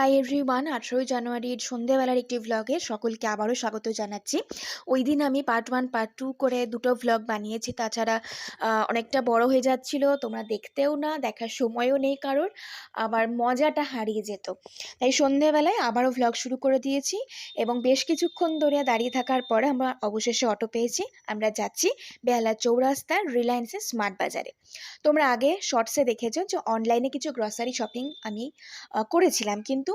Hi everyone, আঠেরোই জানুয়ারির সন্ধেবেলার একটি ভ্লগে সকলকে আবারও স্বাগত জানাচ্ছি। ওই দিন আমি পার্ট ওয়ান পার্ট টু করে দুটো ভ্লগ বানিয়েছি। তাছাড়া অনেকটা বড় হয়ে যাচ্ছিল, তোমরা দেখতেও না, দেখার সময়ও নেই কারোর, আবার মজাটা হারিয়ে যেত। তাই সন্ধেবেলায় আবারও ভ্লগ শুরু করে দিয়েছি এবং বেশ কিছুক্ষণ ধরে দাঁড়িয়ে থাকার পরে আমরা অবশেষে অটো পেয়েছি। আমরা যাচ্ছি বেহালা চৌরাস্তার রিলায়েন্সের স্মার্ট বাজারে তোমরা আগে শর্টসে দেখেছ যে অনলাইনে কিছু গ্রসারি শপিং আমি করেছিলাম। কিন্তু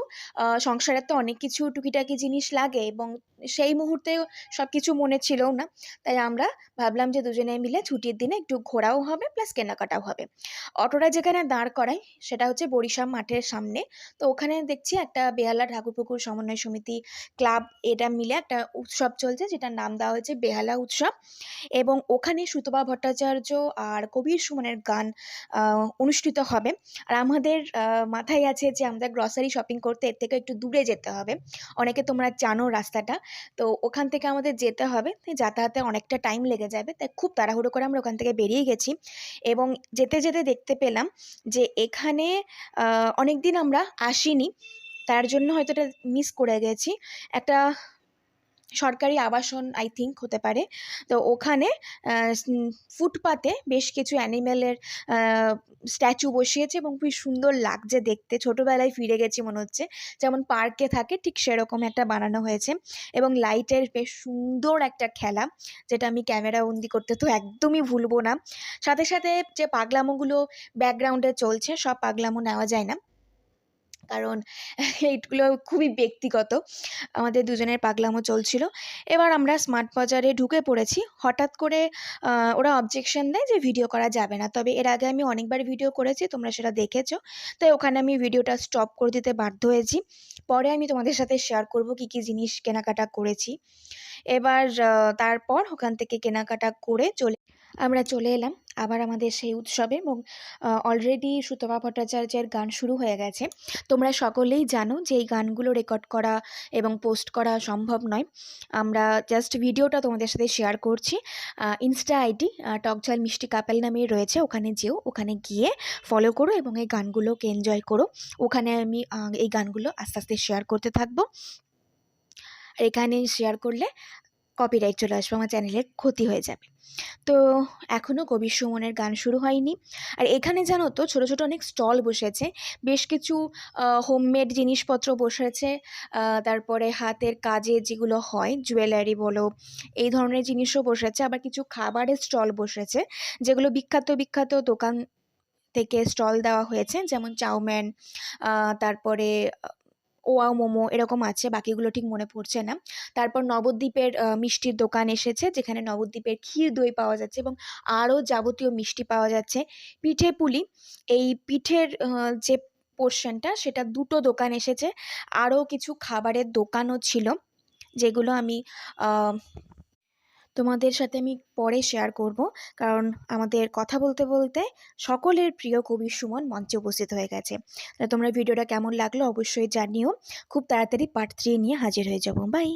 সংসারের তো অনেক কিছু টুকিটাকি জিনিস লাগে এবং সেই মুহূর্তে সব কিছু মনে ছিলও না। তাই আমরা ভাবলাম যে দুজনে মিলে ছুটির দিনে একটু ঘোরাও হবে প্লাস কেনাকাটাও হবে। অটোটা যেখানে দাঁড় করাই সেটা হচ্ছে বরিশাম মাঠের সামনে। তো ওখানে দেখছি একটা বেহালা ঠাকুরপুকুর সমন্বয় সমিতি ক্লাব, এটা মিলে একটা উৎসব চলছে, যেটার নাম দেওয়া হয়েছে বেহালা উৎসব। এবং ওখানে সুতপা ভট্টাচার্য আর কবির সুমনের গান অনুষ্ঠিত হবে। আর আমাদের মাথায় আছে যে আমাদের গ্রসারি শপিং করতে এর থেকে একটু দূরে যেতে হবে। অনেকে তোমরা জানো রাস্তাটা। তো ওখান থেকে আমাদের যেতে হবে। যাতায়াতে অনেকটা টাইম লেগে যাবে। তাই খুব তাড়াহুড়ো করে আমরা ওখান থেকে বেরিয়ে গেছি। এবং যেতে যেতে দেখতে পেলাম যে এখানে অনেক দিন আমরা আসিনি। তার জন্য হয়তো এটা মিস করে গেছি। একটা সরকারি আবাসন আই থিঙ্ক হতে পারে। তো ওখানে ফুটপাতে বেশ কিছু অ্যানিম্যালের স্ট্যাচু বসিয়েছে এবং খুবই সুন্দর লাগছে দেখতে। ছোটোবেলায় ফিরে গেছি মনে হচ্ছে, যেমন পার্কে থাকে ঠিক সেরকম একটা বানানো হয়েছে। এবং লাইটের বেশ সুন্দর একটা খেলা, যেটা আমি ক্যামেরা বন্দি করতে তো একদমই ভুলবো না। সাথে সাথে যে পাগলামোগুলো ব্যাকগ্রাউন্ডে চলছে, সব পাগলামো নেওয়া যায় না। কারণ এইগুলো খুবই ব্যক্তিগত। আমাদের দুজনের পাগলামো চলছিল। এবার আমরা স্মার্ট বাজারে ঢুকে পড়েছি। হঠাৎ করে ওরা অবজেকশন দেয় যে ভিডিও করা যাবে না। তবে এর আগে আমি অনেকবার ভিডিও করেছি, তোমরা সেটা দেখেছ। তাই ওখানে আমি ভিডিওটা স্টপ করে দিতে বাধ্য হয়েছি। পরে আমি তোমাদের সাথে শেয়ার করব কি কি জিনিস কেনাকাটা করেছি। এবার তারপর ওখান থেকে কেনাকাটা করে চলে আমরা চলে এলাম আবার আমাদের সেই উৎসবে এবং অলরেডি সুতপা ভট্টাচার্যের গান শুরু হয়ে গেছে। তোমরা সকলেই জানো যে এই গানগুলো রেকর্ড করা এবং পোস্ট করা সম্ভব নয়। আমরা জাস্ট ভিডিওটা তোমাদের সাথে শেয়ার করছি। ইনস্টা আইডি টকঝাল মিষ্টি কাপেল নামে রয়েছে। ওখানে যেও, ওখানে গিয়ে ফলো করো এবং এই গানগুলোকে এনজয় করো। ওখানে আমি এই গানগুলো আস্তে আস্তে শেয়ার করতে থাকব। এখানে শেয়ার করলে কপিরাইট চলে আসবে আমার চ্যানেলের ক্ষতি হয়ে যাবে। তো এখনও কবির সুমনের গান শুরু হয়নি। আর এখানে জানো তো ছোটো ছোটো অনেক স্টল বসেছে। বেশ কিছু হোমমেড জিনিসপত্র বসেছে। তারপরে হাতের কাজে যেগুলো হয় জুয়েলারি বলো এই ধরনের জিনিসও বসেছে। আবার কিছু খাবারের স্টল বসেছে যেগুলো বিখ্যাত বিখ্যাত দোকান থেকে স্টল দেওয়া হয়েছে। যেমন চাউমিন আহ, তারপরে আহ, ওয়া মোমো এরকম আছে বাকিগুলো ঠিক মনে পড়ছে না। তারপর নবদ্বীপের মিষ্টির দোকান এসেছে যেখানে নবদ্বীপের ক্ষীর দই পাওয়া যাচ্ছে এবং আরও যাবতীয় মিষ্টি পাওয়া যাচ্ছে। পিঠে পুলি এই পিঠের যে পোর্শনটা সেটা দুটো দোকান এসেছে। আরও কিছু খাবারের দোকানও ছিল যেগুলো আমি তোমাদের সাথে আমি পরে শেয়ার করব। কারণ আমাদের কথা বলতে বলতে সকলের প্রিয় কবি সুমন মঞ্চে উপস্থিত হয়ে গেছে। তোমরা ভিডিওটা কেমন লাগল অবশ্যই জানিও। খুব তাড়াতাড়ি পার্ট থ্রি নিয়ে হাজির হয়ে যাব। বাই